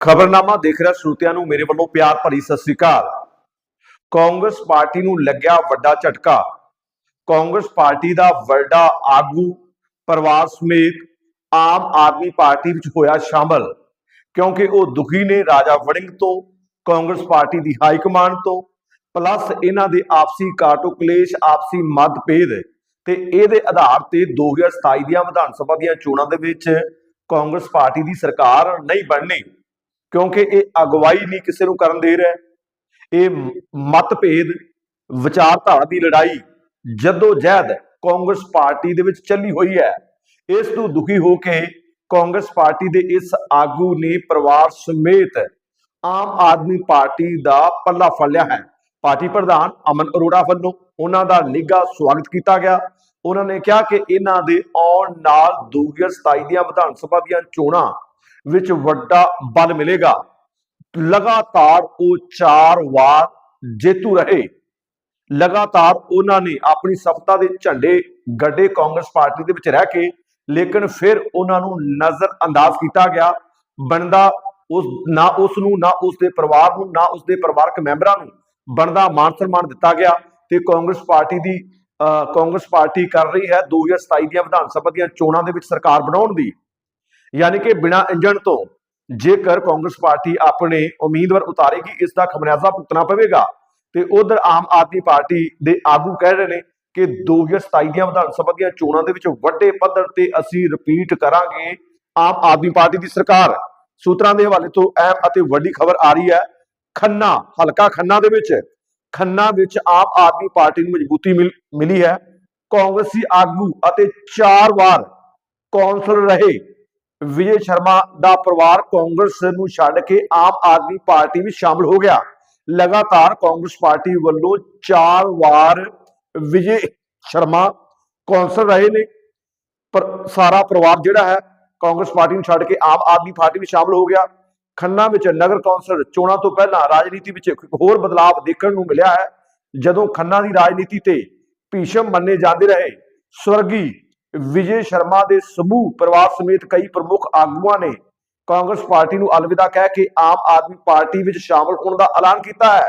ਖਬਰਨਾਮਾ ਦੇਖ ਰਿਹਾ ਸਰੋਤਿਆਂ ਨੂੰ ਮੇਰੇ ਵੱਲੋਂ ਪਿਆਰ ਭਰੀ ਸਤਿ ਸ੍ਰੀ ਅਕਾਲ। ਕਾਂਗਰਸ ਪਾਰਟੀ ਨੂੰ ਲੱਗਿਆ ਵੱਡਾ ਝਟਕਾ। ਕਾਂਗਰਸ ਪਾਰਟੀ ਦਾ ਵੱਡਾ ਆਗੂ ਪਰਿਵਾਰ ਸਮੇਤ ਆਮ ਆਦਮੀ ਪਾਰਟੀ ਵਿੱਚ ਹੋਇਆ ਸ਼ਾਮਲ, ਕਿਉਂਕਿ ਉਹ ਦੁਖੀ ਨੇ ਰਾਜਾ ਵੜਿੰਗ ਤੋਂ, ਕਾਂਗਰਸ ਪਾਰਟੀ ਦੀ ਹਾਈ ਕਮਾਂਡ ਤੋਂ, ਪਲੱਸ ਇਹਨਾਂ ਦੇ ਆਪਸੀ ਕਾਟੋ ਕਲੇਸ਼, ਆਪਸੀ ਮਤਭੇਦ ਤੇ ਇਹਦੇ ਆਧਾਰ ਤੇ 2027 ਦੀਆਂ ਵਿਧਾਨ ਸਭਾ ਦੀਆਂ ਚੋਣਾਂ ਦੇ ਵਿੱਚ ਕਾਂਗਰਸ ਪਾਰਟੀ ਦੀ ਸਰਕਾਰ ਨਹੀਂ ਬਣਨੀ। ਕਿਉਂਕਿ ਇਹ ਅਗਵਾਈ ਨਹੀਂ ਕਿਸੇ ਨੂੰ ਕਰਨ ਦੇ ਰਿਹਾ। ਇਹ ਮਤਭੇਦ, ਵਿਚਾਰਧਾਰਾ ਦੀ ਲੜਾਈ ਜਦੋਂ ਜਹਿਦ ਕਾਂਗਰਸ ਪਾਰਟੀ ਦੇ ਵਿੱਚ ਚੱਲੀ ਹੋਈ ਹੈ। ਇਸ ਤੋਂ ਦੁਖੀ ਹੋ ਕੇ ਕਾਂਗਰਸ ਪਾਰਟੀ ਦੇ ਇਸ ਆਗੂ ਨੇ ਪਰਿਵਾਰ ਸਮੇਤ ਆਮ ਆਦਮੀ ਪਾਰਟੀ ਦਾ ਪੱਲਾ ਫੜ ਲਿਆ ਹੈ। ਪਾਰਟੀ ਪ੍ਰਧਾਨ ਅਮਨ ਅਰੋੜਾ ਵੱਲੋਂ ਉਹਨਾਂ ਦਾ ਨਿੱਘਾ ਸਵਾਗਤ ਕੀਤਾ ਗਿਆ। ਉਹਨਾਂ ਨੇ ਕਿਹਾ ਕਿ ਇਹਨਾਂ ਦੇ ਆਉਣ ਨਾਲ 2027 ਦੀਆਂ ਵਿਧਾਨ ਸਭਾ ਦੀਆਂ ਚੋਣਾਂ ਵਿੱਚ ਵੱਡਾ ਬਲ ਮਿਲੇਗਾ। ਲਗਾਤਾਰ ਉਹ ਚਾਰ ਵਾਰ ਜੇਤੂ ਰਹੇ। ਲਗਾਤਾਰ ਉਹਨਾਂ ਨੇ ਆਪਣੀ ਸਫਲਤਾ ਦੇ ਝੰਡੇ ਗੱਡੇ ਕਾਂਗਰਸ ਪਾਰਟੀ ਦੇ ਵਿੱਚ ਰਹਿ ਕੇ ਲੇਕਿਨ ਫਿਰ ਉਹਨਾਂ ਨੂੰ ਨਜ਼ਰ ਅੰਦਾਜ਼ ਕੀਤਾ ਗਿਆ। ਬਣਦਾ ਉਸ ਨਾ ਉਸ ਨੂੰ ਨਾ ਉਸ ਦੇ ਪਰਿਵਾਰ ਨੂੰ ਨਾ ਉਸ ਦੇ ਪਰਿਵਾਰਕ ਮੈਂਬਰਾਂ ਨੂੰ ਬਣਦਾ ਮਾਨ ਸਨਮਾਨ ਦਿੱਤਾ ਗਿਆ ਤੇ ਕਾਂਗਰਸ ਪਾਰਟੀ ਦੀ ਅਹ, ਕਾਂਗਰਸ ਪਾਰਟੀ ਕਰ ਰਹੀ ਹੈ 2027 ਦੀਆਂ ਵਿਧਾਨ ਸਭਾ ਦੀਆਂ ਚੋਣਾਂ ਦੇ ਵਿੱਚ ਸਰਕਾਰ ਬਣਾਉਣ ਦੀ। ਯਾਨੀ ਕਿ ਬਿਨਾਂ ਇੰਜਣ ਤੋਂ ਜੇਕਰ ਕਾਂਗਰਸ ਪਾਰਟੀ ਆਪਣੇ ਉਮੀਦਵਾਰ ਉਤਾਰੇਗੀ ਇਸ ਦਾ ਖਮਿਆਜ਼ਾ ਭੁਗਤਣਾ ਪਵੇਗਾ। ਤੇ ਉਧਰ ਆਮ ਆਦਮੀ ਪਾਰਟੀ ਦੇ ਆਗੂ ਕਹਿ ਰਹੇ ਨੇ ਕਿ 2027 ਦੀਆਂ ਵਿਧਾਨ ਸਭਾ ਦੀਆਂ ਚੋਣਾਂ ਦੇ ਵਿੱਚ ਵੱਡੇ ਪੱਧਰ ਤੇ ਅਸੀਂ ਰਿਪੀਟ ਕਰਾਂਗੇ ਆਮ ਆਦਮੀ ਪਾਰਟੀ ਦੀ ਸਰਕਾਰ। ਸੂਤਰਾਂ ਦੇ ਹਵਾਲੇ ਤੋਂ ਅਹਿਮ ਅਤੇ ਵੱਡੀ ਖਬਰ ਆ ਰਹੀ ਹੈ, ਖੰਨਾ, ਹਲਕਾ ਖੰਨਾ ਦੇ ਵਿੱਚ, ਖੰਨਾ ਵਿੱਚ ਆਮ ਆਦਮੀ ਪਾਰਟੀ ਨੂੰ ਮਜ਼ਬੂਤੀ ਮਿਲ- ਮਿਲੀ ਹੈ। ਕਾਂਗਰਸੀ ਆਗੂ ਅਤੇ ਚਾਰ ਵਾਰ ਕੌਂਸਲਰ ਰਹੇ। ਵਿਜੇ ਸ਼ਰਮਾ ਦਾ ਪਰਿਵਾਰ ਕਾਂਗਰਸ ਨੂੰ ਛੱਡ ਕੇ ਆਮ ਆਦਮੀ ਪਾਰਟੀ ਵਿੱਚ ਸ਼ਾਮਲ ਹੋ ਗਿਆ। ਲਗਾਤਾਰ ਕਾਂਗਰਸ ਪਾਰਟੀ ਵੱਲੋਂ ਚਾਰ ਵਾਰ ਵਿਜੇ ਸ਼ਰਮਾ ਕੌਂਸਲਰ ਰਹੇ ਨੇ। ਪਰ ਸਾਰਾ ਪਰਿਵਾਰ ਜਿਹੜਾ ਹੈ, ਕਾਂਗਰਸ ਪਾਰਟੀ ਨੂੰ ਛੱਡ ਕੇ ਆਮ ਆਦਮੀ ਪਾਰਟੀ ਵਿੱਚ ਸ਼ਾਮਲ ਹੋ ਗਿਆ। ਖੰਨਾ ਵਿੱਚ ਨਗਰ ਕੌਂਸਲ ਚੋਣਾਂ ਤੋਂ ਪਹਿਲਾਂ ਰਾਜਨੀਤੀ ਵਿੱਚ ਇੱਕ ਹੋਰ ਬਦਲਾਅ ਦੇਖਣ ਨੂੰ ਮਿਲਿਆ ਹੈ। ਜਦੋਂ ਖੰਨਾ ਦੀ ਰਾਜਨੀਤੀ ਤੇ ਭੀਸ਼ਮ ਮੰਨੇ ਜਾਂਦੇ ਰਹੇ, ਸਵਰਗੀ ਵਿਜੇ ਸ਼ਰਮਾ ਦੇ ਸਮੂਹ ਪਰਿਵਾਰ ਸਮੇਤ ਕਈ ਪ੍ਰਮੁੱਖ ਆਗੂਆਂ ਨੇ ਕਾਂਗਰਸ ਪਾਰਟੀ ਨੂੰ ਅਲਵਿਦਾ ਕਹਿ ਕੇ ਆਮ ਆਦਮੀ ਪਾਰਟੀ ਵਿੱਚ ਸ਼ਾਮਲ ਹੋਣ ਦਾ ਐਲਾਨ ਕੀਤਾ ਹੈ।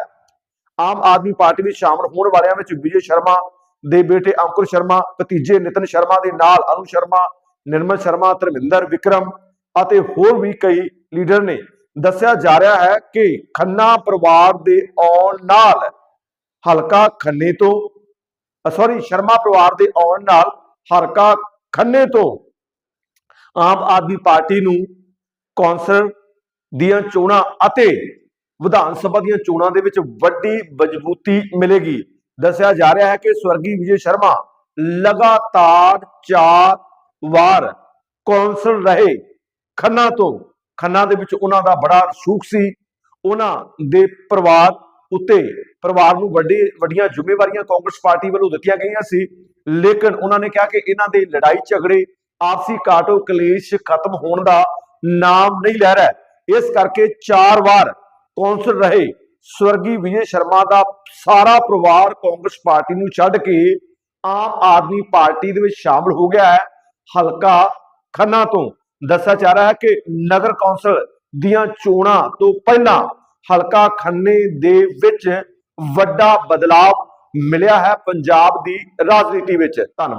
ਆਮ ਆਦਮੀ ਪਾਰਟੀ ਵਿੱਚ ਸ਼ਾਮਲ ਹੋਣ ਵਾਲਿਆਂ ਵਿੱਚ ਵਿਜੇ ਸ਼ਰਮਾ ਦੇ ਬੇਟੇ ਅੰਕੁਰ ਸ਼ਰਮਾ, ਭਤੀਜੇ ਨਿਤਨ ਸ਼ਰਮਾ ਦੇ ਨਾਲ ਅਨੂ ਸ਼ਰਮਾ, ਨਿਰਮਲ ਸ਼ਰਮਾ, ਧਰਮਿੰਦਰ ਵਿਕਰਮ ਅਤੇ ਹੋਰ ਵੀ ਕਈ ਲੀਡਰ ਨੇ। ਦੱਸਿਆ ਜਾ ਰਿਹਾ ਹੈ ਕਿ ਖੰਨਾ ਪਰਿਵਾਰ ਦੇ ਆਉਣ ਨਾਲ ਹਲਕਾ ਖੰਨੇ ਤੋਂ ਸੌਰੀ ਸ਼ਰਮਾ ਪਰਿਵਾਰ ਦੇ ਆਉਣ ਨਾਲ ਹਲਕਾ ਖੰਨੇ ਤੋਂ। ਆਮ ਆਦਮੀ ਪਾਰਟੀ ਨੂੰ ਕੌਂਸਲ ਦੀਆਂ ਚੋਣਾਂ ਅਤੇ ਵਿਧਾਨ ਸਭਾ ਦੀਆਂ ਚੋਣਾਂ ਦੇ ਵਿੱਚ ਵੱਡੀ ਮਜ਼ਬੂਤੀ ਮਿਲੇਗੀ। ਦੱਸਿਆ ਜਾ ਰਿਹਾ ਹੈ ਕਿ ਸਵਰਗੀ ਵਿਜੇ ਸ਼ਰਮਾ ਲਗਾਤਾਰ ਚਾਰ ਵਾਰ ਕੌਂਸਲ ਰਹੇ ਖੰਨਾ ਤੋਂ। ਖੰਨਾ ਦੇ ਵਿੱਚ ਉਹਨਾਂ ਦਾ ਬੜਾ ਸੂਖ ਸੀ। ਉਹਨਾਂ ਦੇ ਪਰਿਵਾਰ ਉੱਤੇ ਪਰਿਵਾਰ ਨੂੰ ਵੱਡੇ, ਵੱਡੀਆਂ ਜ਼ਿੰਮੇਵਾਰੀਆਂ ਕਾਂਗਰਸ ਪਾਰਟੀ ਵੱਲੋਂ ਦਿੱਤੀਆਂ ਗਈਆਂ ਸੀ। ਲੇਕਿਨ ਉਹਨਾਂ ਨੇ ਕਿਹਾ ਕਿ ਇਹਨਾਂ ਦੇ ਲੜਾਈ ਝਗੜੇ, ਆਪਸੀ ਕਾਟੋ ਕਲੇਸ਼ ਖਤਮ ਹੋਣ ਦਾ ਨਾਮ ਨਹੀਂ ਲੈ ਰਿਹਾ। ਇਸ ਕਰਕੇ ਚਾਰ ਵਾਰ ਕੌਂਸਲ ਰਹੇ। ਸਵਰਗੀ ਵਿਜੇ ਸ਼ਰਮਾ ਦਾ ਸਾਰਾ ਪਰਿਵਾਰ ਕਾਂਗਰਸ ਪਾਰਟੀ ਨੂੰ ਛੱਡ ਕੇ ਆਮ ਆਦਮੀ ਪਾਰਟੀ ਦੇ ਵਿੱਚ ਸ਼ਾਮਲ ਹੋ ਗਿਆ ਹੈ। ਹਲਕਾ ਖੰਨਾ ਤੋਂ ਦੱਸਿਆ ਜਾ ਰਿਹਾ ਹੈ ਕਿ ਨਗਰ ਕੌਂਸਲ ਦੀਆਂ ਚੋਣਾਂ ਤੋਂ ਪਹਿਲਾਂ ਹਲਕਾ ਖੰਨੇ ਦੇ ਵਿੱਚ ਵੱਡਾ ਬਦਲਾਅ ਮਿਲਿਆ ਹੈ ਪੰਜਾਬ ਦੀ ਰਾਜਨੀਤੀ ਵਿੱਚ। ਧੰਨਵਾਦ।